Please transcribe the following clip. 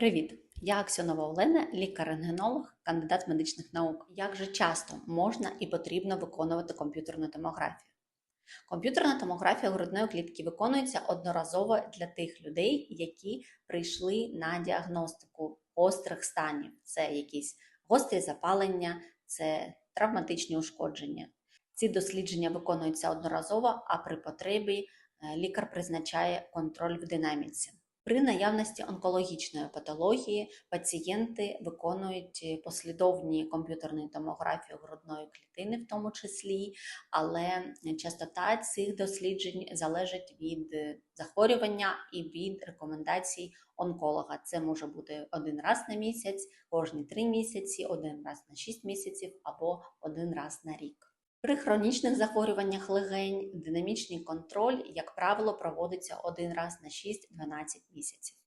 Привіт! Я Аксьонова Олена, лікар-рентгенолог, кандидат медичних наук. Як же часто можна і потрібно виконувати комп'ютерну томографію? Комп'ютерна томографія грудної клітки виконується одноразово для тих людей, які прийшли на діагностику гострих станів. Це якісь гострі запалення, це травматичні ушкодження. Ці дослідження виконуються одноразово, а при потребі е, лікар призначає контроль в динаміці. При наявності онкологічної патології пацієнти виконують е, послідовні комп'ютерні томографії грудної клітини, в тому числі, але частота цих досліджень залежить від е, захворювання і від рекомендацій онколога. Це може бути один раз на місяць, кожні три місяці, один раз на шість місяців або один раз на рік. При хронічних захворюваннях легень динамічний контроль, як правило, проводиться один раз на 6-12 місяців.